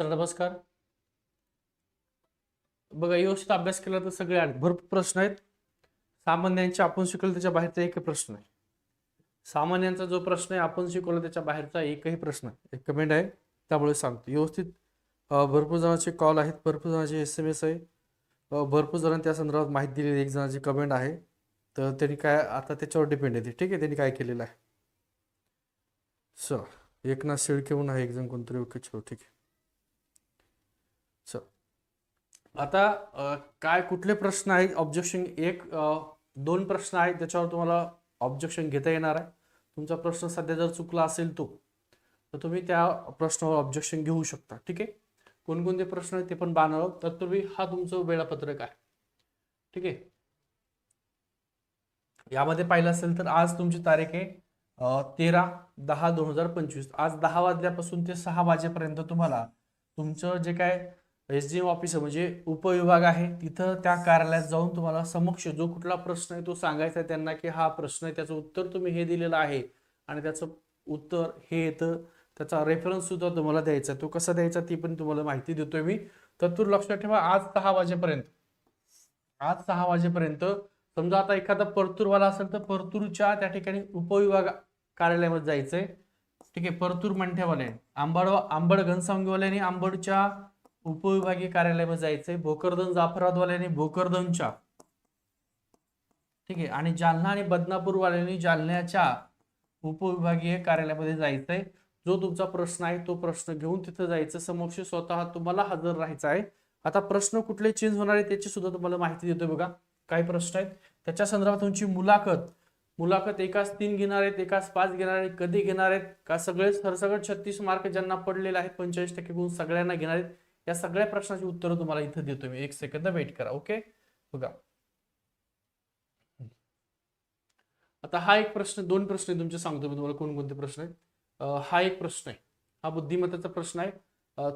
तर नमस्कार. बघा व्यवस्थित अभ्यास केला तर सगळे आहेत भरपूर प्रश्न आहेत. सामान्यांचे आपण शिकवलं त्याच्या बाहेरचा एकही प्रश्न आहे सामान्यांचा जो प्रश्न आहे आपण शिकवलं त्याच्या बाहेरचा एकही प्रश्न आहे एक कमेंट आहे त्यामुळे सांगतो. व्यवस्थित भरपूर जणांचे कॉल आहेत भरपूर जणांचे एस एम एस आहे. भरपूर जणांनी त्या संदर्भात माहिती दिलेली एक जणांची कमेंट आहे. तर त्यांनी काय आता त्याच्यावर डिपेंड आहे ते. ठीक आहे त्यांनी काय केलेलं आहे. सर एकनाथ शेळके म्हणून आहे एक जण कोणतरी. ओके चलो ठीक आहे चल आता काय कुठले प्रश्न आहेत? ऑब्जेक्शन एक दोन प्रश्न आहेत त्याच्यावर तुम्हाला ऑब्जेक्शन घेता येणार आहे. तुमचा प्रश्न सध्या जर चुकला असेल तो तर तुम्ही त्या प्रश्नावर ऑब्जेक्शन घेऊ शकता ठीक आहे? कोणकोणते प्रश्न आहेत ते पण बांधव. तत्पूर्वी हा तुमचं वेळापत्रक आहे ठीक आहे? यामध्ये पाहिलं असेल तर आज तुमची तारीख आहे तेरा दहा दोन हजार पंचवीस. आज दहा वाजल्यापासून ते सहा वाजेपर्यंत तुम्हाला तुमचं जे काय एस डी एम ऑफिस म्हणजे उपविभाग आहे. तिथं त्या कार्यालयात जाऊन तुम्हाला समक्ष जो कुठला प्रश्न आहे तो सांगायचा आहे त्यांना की हा प्रश्न आहे त्याचं उत्तर तुम्ही हे दिलेलं आहे आणि त्याचं उत्तर हे येतं. त्याचा रेफरन्स सुद्धा तुम्हाला द्यायचा आहे. तो कसा द्यायचा ती पण तुम्हाला माहिती देतोय मी. तत्पूर लक्षात ठेवा आज सहा वाजेपर्यंत. आज सहा वाजेपर्यंत. समजा आता एखादा परतूरवाला असेल तर परतूरच्या त्या ठिकाणी उपविभाग कार्यालयामध्ये जायचंय. ठीक आहे परतूर मंठ्यावाले आंबड आंबड आणि आंबडच्या उपविभागीय कार्यालयामध्ये जायचंय. भोकरदन जाफराबादवाल्याने भोकरदनच्या ठीक आहे. आणि जालना आणि बदनापूरवाल्यांनी जालन्याच्या उपविभागीय कार्यालयामध्ये जायचंय. जो तुमचा प्रश्न आहे तो प्रश्न घेऊन तिथं जायचं. समक्ष स्वतः तुम्हाला हजर राहायचा आहे. आता प्रश्न कुठले चेंज होणार आहे त्याची सुद्धा तुम्हाला माहिती देतोय बघा. काय प्रश्न आहेत. त्याच्या संदर्भात तुमची मुलाखत. मुलाखत एकाच तीन घेणार आहेत एकाच पाच घेणार आहेत कधी घेणार आहेत? का सगळे सरसकट छत्तीस मार्क ज्यांना पडलेले आहेत पंचेचाळीस टक्के गुण सगळ्यांना घेणार आहेत? या सगळ्या प्रश्नाची उत्तरं तुम्हाला इथं देतो मी. एक सेकंद वेट करा ओके बघा. आता हा एक प्रश्न दोन प्रश्न आहे तुमचे सांगतो मी तुम्हाला कोणकोणते प्रश्न आहेत. हा एक प्रश्न आहे. हा बुद्धिमत्तेचा प्रश्न आहे.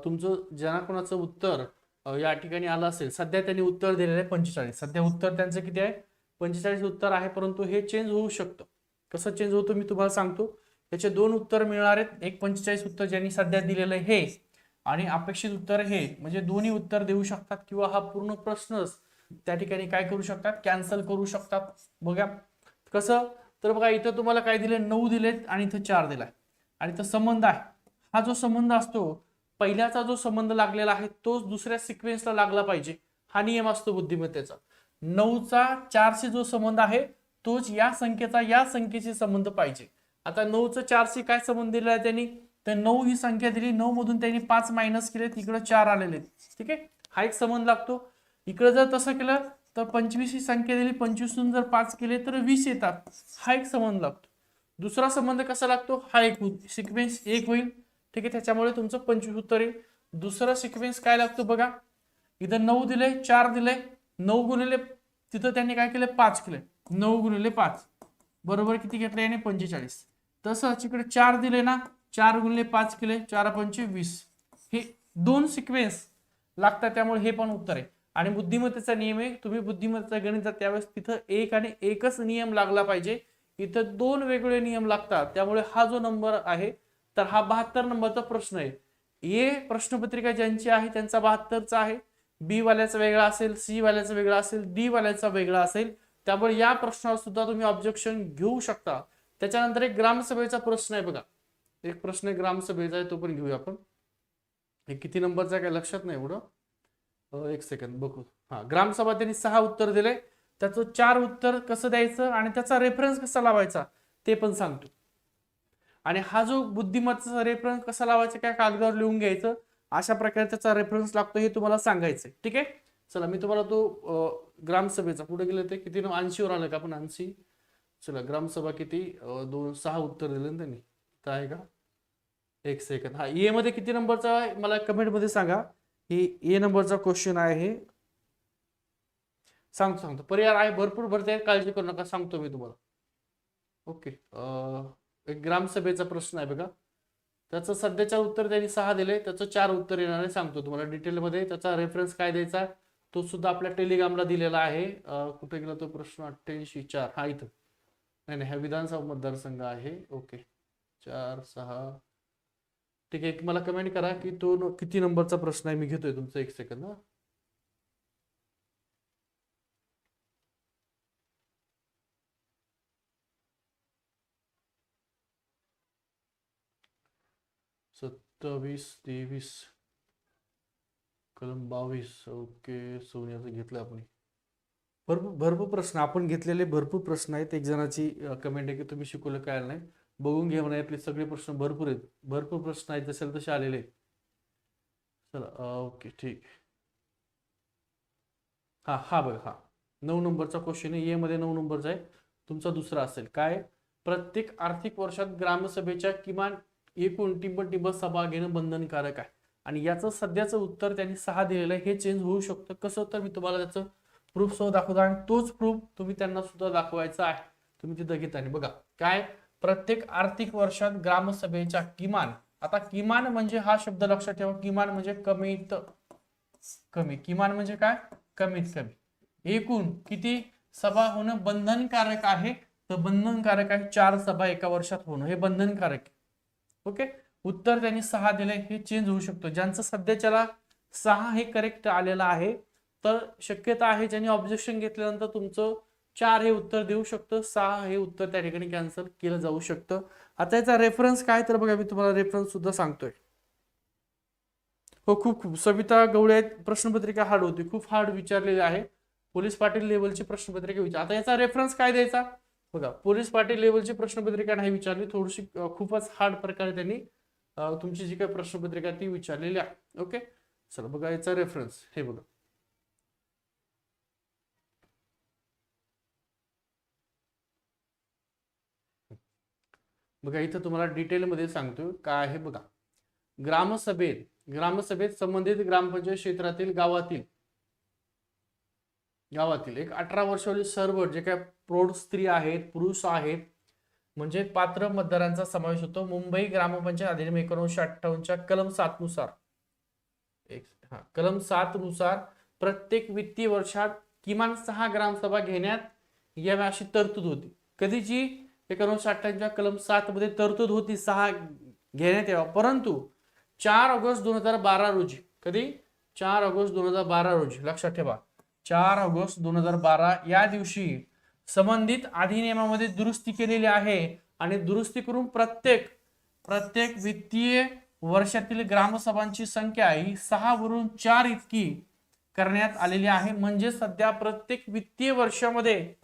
तुमचं ज्यांना कोणाचं उत्तर या ठिकाणी आलं असेल सध्या त्यांनी उत्तर दिलेलं आहे पंचेचाळीस. सध्या उत्तर त्यांचं किती आहे? पंचेचाळीस उत्तर आहे परंतु हे चेंज होऊ शकतं. कसं चेंज होतं मी तुम्हाला सांगतो. याचे दोन उत्तर मिळणार आहेत. एक पंचेचाळीस उत्तर ज्यांनी सध्या दिलेलं आहे हे आणि अपेक्षित उत्तर हे म्हणजे दोन्ही उत्तर देऊ शकतात किंवा हा पूर्ण प्रश्नच त्या ठिकाणी काय करू शकतात? कॅन्सल करू शकतात. बघा. कसं? तर बघा इथं तुम्हाला काय दिले नऊ दिलेत आणि इथं चार दिलाय. आणि इथं संबंध आहे. हा जो संबंध असतो पहिल्याचा जो संबंध लागलेला आहे तोच दुसऱ्या सिक्वेन्सला लागला पाहिजे. हा नियम असतो बुद्धिमत्तेचा. नऊचा चारशी जो संबंध आहे तोच या संख्येचा या संख्येशी संबंध पाहिजे. आता नऊचं चारशी काय संबंध दिला आहे त्यांनी? तर नऊ ही संख्या दिली. नऊ मधून त्यांनी पाच मायनस केले. तिकडे चार आलेले ठीक आहे? हा एक संबंध लागतो. इकडे जर तसं केलं तर पंचवीस ही संख्या दिली. पंचवीसून जर पाच केले तर वीस येतात. हा एक संबंध लागतो. दुसरा संबंध कसा लागतो? हा एक सिक्वेन्स एक होईल. ठीक आहे? त्याच्यामुळे तुमचं पंचवीस उत्तर येईल. दुसरा सिक्वेन्स काय लागतो बघा? इथं नऊ दिले चार दिले नऊ गुणिले तिथं त्यांनी काय केलं? पाच केले. नऊ गुणिले पाच. बरोबर किती घेतले? याने पंचेचाळीस. तसंच इकडे चार दिले ना चार गुणले पाच केले चार पंचे वीस. हे दोन सिक्वेन्स लागतात त्यामुळे हे पण उत्तर आहे. आणि बुद्धिमत्तेचा नियम आहे तुम्ही बुद्धिमत्तेचा गणित त्यावेळेस तिथं एक आणि एकच नियम लागला पाहिजे. इथं दोन वेगवेगळे नियम लागतात त्यामुळे हा जो नंबर आहे तर हा बहात्तर नंबरचा प्रश्न आहे. ए प्रश्नपत्रिका ज्यांची आहे त्यांचा बहात्तरचा आहे. बी वाल्याचा वेगळा असेल सी वाल्याचा वेगळा असेल डी वाल्याचा वेगळा असेल. त्यामुळे या प्रश्नावर सुद्धा तुम्ही ऑब्जेक्शन घेऊ शकता. त्याच्यानंतर एक ग्रामसभेचा प्रश्न आहे बघा. एक प्रश्न आहे ग्रामसभेचा आहे तो पण घेऊया आपण. हे किती नंबरचा काय लक्षात नाही एवढं? एक सेकंद बघू. हा ग्रामसभा त्यांनी सहा उत्तर दिले. त्याचं चार उत्तर कसं द्यायचं आणि त्याचा रेफरन्स कसा लावायचा ते पण सांगतो. आणि हा जो बुद्धिमत्ताचा रेफरन्स कसा लावायचा काय कागदावर लिहून घ्यायचं अशा प्रकारे त्याचा रेफरन्स लागतो हे तुम्हाला सांगायचंय. ठीक आहे? चला मी तुम्हाला तो ग्रामसभेचा पुढे गेले ते? किती ऐंशीवर आलं का आपण? ऐंशी. चला ग्रामसभा किती? दोन सहा उत्तर दिले ना त्यांनी. काय आहे का? एक सेकंद हा ए मध्ये किती नंबरचा आहे? मला कमेंटमध्ये सांगा ही ए नंबरचा क्वेश्चन आहे. सांगतो सांगतो. पर्याय आहे भरपूर भरते आहेत काळजी करू नका. सांगतो मी तुम्हाला. ओके एक ग्रामसभेचा प्रश्न आहे बघा. त्याचं सध्याच्या उत्तर त्यांनी सहा दिले त्याचं चार उत्तर येणार आहे. सांगतो तुम्हाला डिटेलमध्ये त्याचा रेफरन्स काय द्यायचा तो सुद्धा आपल्या टेलिग्रामला दिलेला आहे. कुठे गेला तो प्रश्न? अठ्ठ्याऐंशी चार. हा इथं. नाही नाही हा विधानसभा मतदारसंघ आहे. ओके चार सहा ठीक आहे मला कमेंट करा की तो किती नंबरचा प्रश्न आहे मी घेतोय तुमचा एक सेकंद हा. सत्तावीस तेवीस कलम बावीस ओके सोन्याचं घेतलं आपण. भरपूर भरपूर प्रश्न आपण घेतलेले भरपूर प्रश्न आहेत. एक जणाची कमेंट आहे की तुम्ही शिकवलं काय नाही. बघून घ्या म्हणा यातले सगळे प्रश्न भरपूर आहेत. भरपूर प्रश्न आहेत जसे तसे आलेले आहेत. चला ओके ठीक. हा हा बघ हा. नऊ नंबरचा क्वेश्चन आहे. ए मध्ये नऊ नंबरचा आहे. तुमचा दुसरा असेल. काय? प्रत्येक आर्थिक वर्षात ग्रामसभेच्या किमान एकूण टिंब टिंब सभा घेणं बंधनकारक आहे. आणि याचं सध्याचं उत्तर त्यांनी सहा दिलेलं आहे. हे चेंज होऊ शकतं. कसं? तर मी तुम्हाला त्याचं प्रूफ सह दाखवतो. आणि तोच प्रूफ तुम्ही त्यांना सुद्धा दाखवायचा आहे. तुम्ही तिथं घेता आणि बघा. काय? प्रत्येक आर्थिक वर्षात ग्रामसभेच्या किमान आता किमान म्हणजे हा शब्द लक्षात ठेवा किमान म्हणजे कमीत कमी. किमान म्हणजे काय? कमीत कमी. एकूण किती सभा होणं बंधनकारक आहे? तर बंधनकारक आहे चार सभा एका वर्षात होणं. हे बंधनकारक आहे. ओके? उत्तर त्यांनी सहा दिले हे चेंज होऊ शकतो. ज्यांचं सध्याच्याला सहा हे करेक्ट आलेलं आहे तर शक्यता आहे ज्यांनी ऑब्जेक्शन घेतल्यानंतर तुमचं चार हे उत्तर देऊ शकतं सहा हे उत्तर त्या ठिकाणी कॅन्सल केलं जाऊ शकतं. आता याचा रेफरन्स काय? तर बघा मी तुम्हाला रेफरन्स सुद्धा सांगतोय. हो खूप खूप. सविता गवळे प्रश्नपत्रिका हार्ड होती. खूप हार्ड विचारलेली आहे. पोलीस पाटील लेवलची प्रश्नपत्रिका विचार आता याचा रेफरन्स काय द्यायचा? बघा पोलीस पाटील लेवलची प्रश्नपत्रिका नाही विचारली. थोडीशी खूपच हार्ड प्रकारे त्यांनी तुमची जी काही प्रश्नपत्रिका ती विचारलेली आहे. ओके चला बघा याचा रेफरन्स हे बघा. बघा इथं तुम्हाला डिटेलमध्ये सांगतो काय आहे बघा. ग्रामसभेत ग्रामसभेत संबंधित ग्रामपंचायत क्षेत्रातील गावातील गावातील एक अठरा वर्षावरील सर्व जे काय प्रौढ स्त्री आहेत पुरुष आहेत म्हणजे पात्र मतदारांचा समावेश होतो. मुंबई ग्रामपंचायत अधिनियम एकोणीसशे अठ्ठावन्नच्या कलम सात नुसार. एक हा कलम सात नुसार प्रत्येक वित्तीय वर्षात किमान सहा ग्रामसभा घेण्यात यावी अशी तरतूद होती. कधीची? एकोणीसशे अठ्ठ्याऐंशी कलम सात मध्ये तरतूद होती सहा घेण्यात यावा. परंतु चार ऑगस्ट दोन हजार बारा रोजी कधी? चार ऑगस्ट दोन हजार बारा रोजी लक्षात ठेवा. चार ऑगस्ट दोन हजार बारा या दिवशी संबंधित अधिनियमामध्ये दुरुस्ती केलेली आहे आणि दुरुस्ती करून प्रत्येक प्रत्येक वित्तीय वर्षातील ग्रामसभांची संख्या ही सहा वरून चार इतकी करण्यात आलेली आहे. म्हणजे सध्या प्रत्येक वित्तीय वर्षामध्ये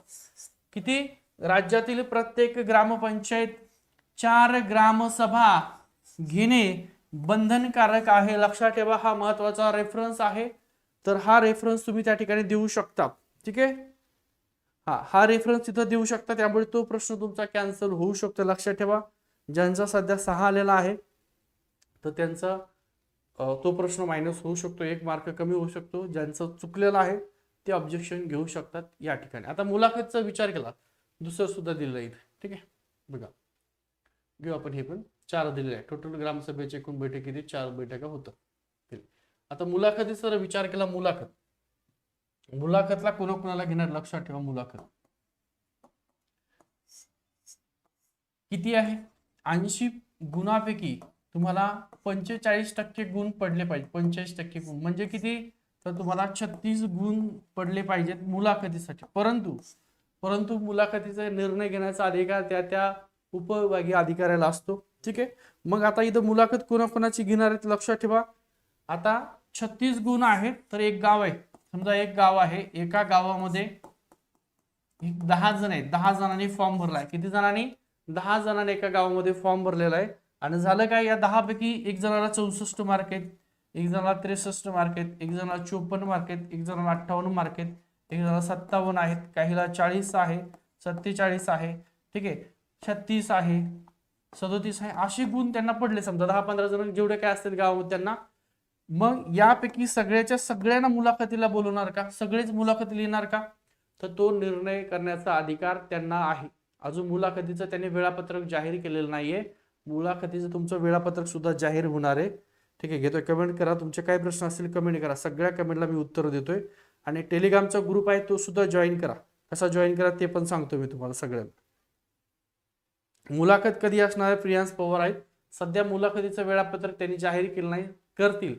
किती? राज्यातील प्रत्येक ग्रामपंचायत चार ग्रामसभा घेणे बंधनकारक आहे. लक्षात ठेवा हा महत्त्वाचा रेफरन्स आहे. तर हा रेफरन्स तुम्ही त्या ठिकाणी देऊ शकता. ठीक आहे? हा हा रेफरन्स तिथं देऊ शकता. त्यामुळे तो प्रश्न तुमचा कॅन्सल होऊ शकतो. लक्षात ठेवा. ज्यांचा सध्या सहा आलेला आहे तर त्यांचा तो प्रश्न मायनस होऊ शकतो. एक मार्क कमी होऊ शकतो. ज्यांचं चुकलेलं आहे ते ऑब्जेक्शन घेऊ शकतात या ठिकाणी. आता मुलाखतचा विचार केला. दुसरं सुद्धा दिलेलं आहे इथे. ठीक आहे? बघा. घेऊ आपण हे पण. चार दिलेले आहे. टोटल ग्रामसभेचे एकूण बैठक किती? चार बैठका होतं. आता मुलाखतीचा जर विचार केला मुलाखत. मुलाखतला कोणाकोणाला घेणार? लक्षात ठेवा मुलाखत. किती आहे? ऐंशी गुणापैकी तुम्हाला पंचेचाळीस टक्के गुण पडले पाहिजे. पंचेचाळीस टक्के गुण. म्हणजे किती? तर तुम्हाला छत्तीस गुण पडले पाहिजेत मुलाखतीसाठी. परंतु परंतु मुलाखतीचा निर्णय घेण्याचा अधिकार त्या त्या उपविभागीय अधिकाऱ्याला असतो. ठीक आहे? मग आता इथं मुलाखत कोणाकोणाची घेणार आहेत लक्षात ठेवा. आता छत्तीस गुण आहेत तर एक गाव आहे. समजा एक गाव आहे एका गावामध्ये एक दहा जण आहेत. दहा जणांनी फॉर्म भरला आहे किती जणांनी? दहा जणांनी एका गावामध्ये फॉर्म भरलेला आहे. आणि झालं काय? या दहा पैकी एक जणाला चौसष्ट मार्क आहेत. एक जणाला त्रेसष्ट मार्क आहेत. एक जणाला चोपन्न मार्क आहेत. एक जणाला अठ्ठावन्न मार्क आहेत. एक सत्तावन्न आहेत काहीला चाळीस आहे सत्तेचाळीस आहे ठीक आहे छत्तीस आहे सदोतीस आहे असे गुण त्यांना पडले समजा दहा पंधरा जण जेवढे काय असतील गावामध्ये त्यांना. मग यापैकी सगळ्याच्या सगळ्यांना मुलाखतीला बोलवणार का? सगळेच मुलाखतीला येणार का? तर तो निर्णय करण्याचा अधिकार त्यांना आहे. अजून मुलाखतीचं त्यांनी वेळापत्रक जाहीर केलेलं नाहीये. मुलाखतीचं तुमचं वेळापत्रक सुद्धा जाहीर होणार आहे. ठीक आहे घेतोय कमेंट करा. तुमचे काय प्रश्न असतील कमेंट करा. सगळ्या कमेंटला मी उत्तर देतोय. आणि टेलिग्रामचा ग्रुप आहे तो सुद्धा जॉईन करा. कसा जॉईन करा ते पण सांगतो मी तुम्हाला सगळ्यांना. मुलाखत कधी असणार आहे? प्रियांश पवार आहेत. सध्या मुलाखतीचं वेळापत्रक त्यांनी जाहीर केलं नाही करतील.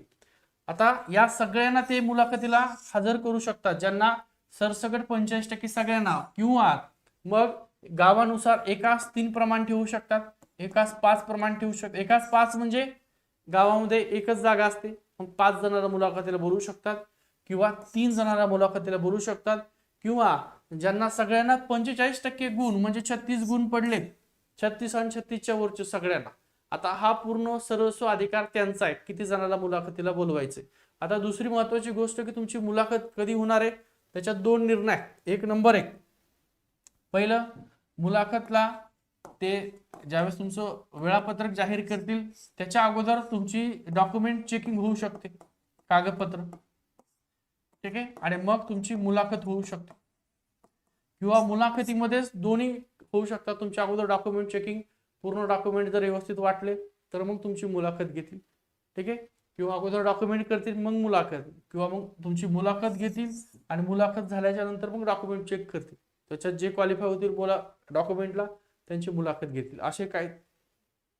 आता या सगळ्यांना ते मुलाखतीला हजर करू शकतात ज्यांना सरसकट पंचेचाळीस टक्के सगळ्यांना किंवा मग गावानुसार एकाच तीन प्रमाण ठेवू शकतात एकाच पाच प्रमाण ठेवू शकतात. एकाच पाच म्हणजे गावामध्ये एकच जागा असते मग पाच जणांना मुलाखतीला भरू शकतात. किंवा तीन जणांना मुलाखतीला बोलू शकतात किंवा ज्यांना सगळ्यांना पंचेचाळीस टक्के गुण म्हणजे छत्तीस गुण पडले छत्तीस आणि छत्तीसच्या वरचे सगळ्यांना. आता हा पूर्ण सर्वस्व अधिकार त्यांचा आहे किती जणांना मुलाखतीला बोलवायचे. आता दुसरी महत्वाची गोष्ट की तुमची मुलाखत कधी होणार आहे? त्याच्यात दोन निर्णय एक नंबर एक. पहिलं मुलाखतला ते ज्यावेळेस तुमचं वेळापत्रक जाहीर करतील त्याच्या अगोदर तुमची डॉक्युमेंट चेकिंग होऊ शकते कागदपत्र. ठीक आहे? आणि मग तुमची मुलाखत होऊ शकते. किंवा मुलाखतीमध्येच दोन्ही होऊ शकतात. तुमच्या अगोदर डॉक्युमेंट चेकिंग पूर्ण डॉक्युमेंट जर व्यवस्थित वाटले तर मग तुमची मुलाखत घेतील. ठीक आहे? किंवा अगोदर डॉक्युमेंट करतील मग मुलाखत. किंवा मग तुमची मुलाखत घेतील आणि मुलाखत झाल्याच्यानंतर मग डॉक्युमेंट चेक करतील. त्याच्यात जे क्वालिफाय होतील बोला डॉक्युमेंटला त्यांची मुलाखत घेतील. असे काही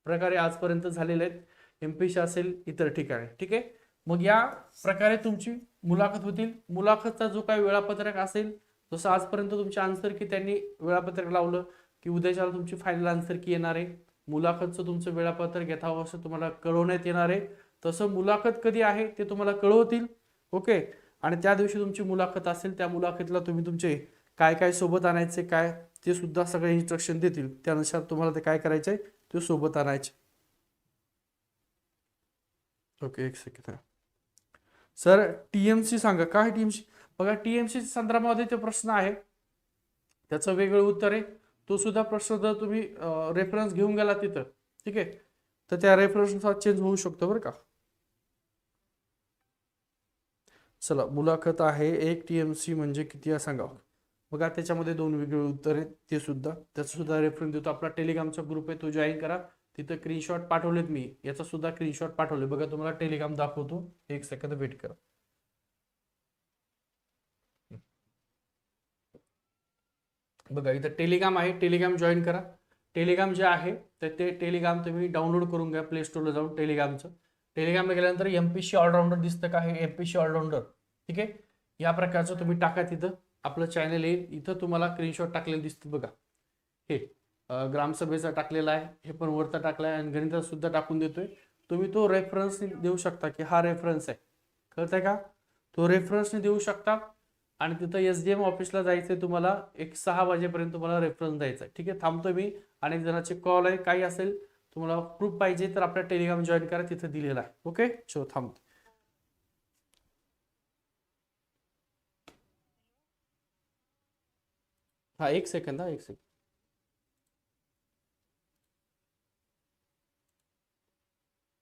प्रकारे आजपर्यंत झालेले आहेत. एम असेल इतर ठिकाणी. ठीक आहे? मग या प्रकारे तुमची मुलाखत होतील. मुलाखतचा जो काही वेळापत्रक असेल जसं आजपर्यंत तुमची आन्सर की त्यांनी वेळापत्रक लावलं की उद्याच्याला तुमची फायनल आन्सर की येणार आहे. मुलाखतचं तुमचं वेळापत्रक यथावं असं तुम्हाला कळवण्यात येणार आहे. तसं मुलाखत कधी आहे ते तुम्हाला कळवतील. ओके? आणि त्या दिवशी तुमची मुलाखत असेल त्या मुलाखतीला तुम्ही तुमचे काय काय सोबत आणायचे काय ते सुद्धा सगळे इन्स्ट्रक्शन देतील. त्यानुसार तुम्हाला ते काय करायचे ते सोबत आणायचे. ओके एक सेकंड सर टीएमसी सांगा. काय टीएमसी? बघा टीएमसी संदर्भामध्ये ते प्रश्न आहे त्याचं वेगळं उत्तर आहे. तो सुद्धा प्रश्न जर तुम्ही रेफरन्स घेऊन गेला तिथं. ठीक आहे? तर त्या रेफरन्सनुसार चेंज होऊ शकतो बरं का? चला मुलाखत आहे. एक टीएमसी म्हणजे किती सांगा. बघा त्याच्यामध्ये दोन वेगळे उत्तर आहेत. ते सुद्धा. त्याचा सुद्धा रेफरन्स देतो. आपला टेलिग्रामचा ग्रुप आहे. तो जॉईन करा. तिथं स्क्रीनशॉट पाठवलेत मी. याचा सुद्धा स्क्रीनशॉट पाठवले. बघा तुम्हाला टेलिग्राम दाखवतो. एक सेकंद वेट करा. बघा इथं टेलिग्राम आहे. टेलिग्राम जॉईन करा. टेलिग्राम जे आहे तर ते टेलिग्राम तुम्ही डाउनलोड करून घ्या. प्ले स्टोरला जाऊन टेलिग्रामचं टेलिग्रामला गेल्यानंतर एम पी सी ऑलराऊंडर दिसतं का हे? एम पी सी ऑलराऊंडर ठीक आहे? या प्रकारचं तुम्ही टाका तिथं. आपलं चॅनल येईल इथं तुम्हाला स्क्रीनशॉट टाकलेलं दिसतं बघा. हे. ग्रामसभेचा टाकलेला आहे हे पण वरता टाकला आहे आणि गणिता सुद्धा टाकून देतोय. तुम्ही तो रेफरन्सने देऊ शकता की हा रेफरन्स आहे. कळतंय का? तो रेफरन्सने देऊ शकता आणि तिथं एस डी एम ऑफिसला जायचंय तुम्हाला एक सहा वाजेपर्यंत तुम्हाला रेफरन्स द्यायचा आहे ठीक आहे थांबतो मी. अनेक जणांचे कॉल आहे काही असेल तुम्हाला प्रूफ पाहिजे तर आपल्या टेलिग्राम जॉईन करा तिथं दिलेला आहे. ओके शो थांबतो. हा एक सेकंद हा एक सेकंद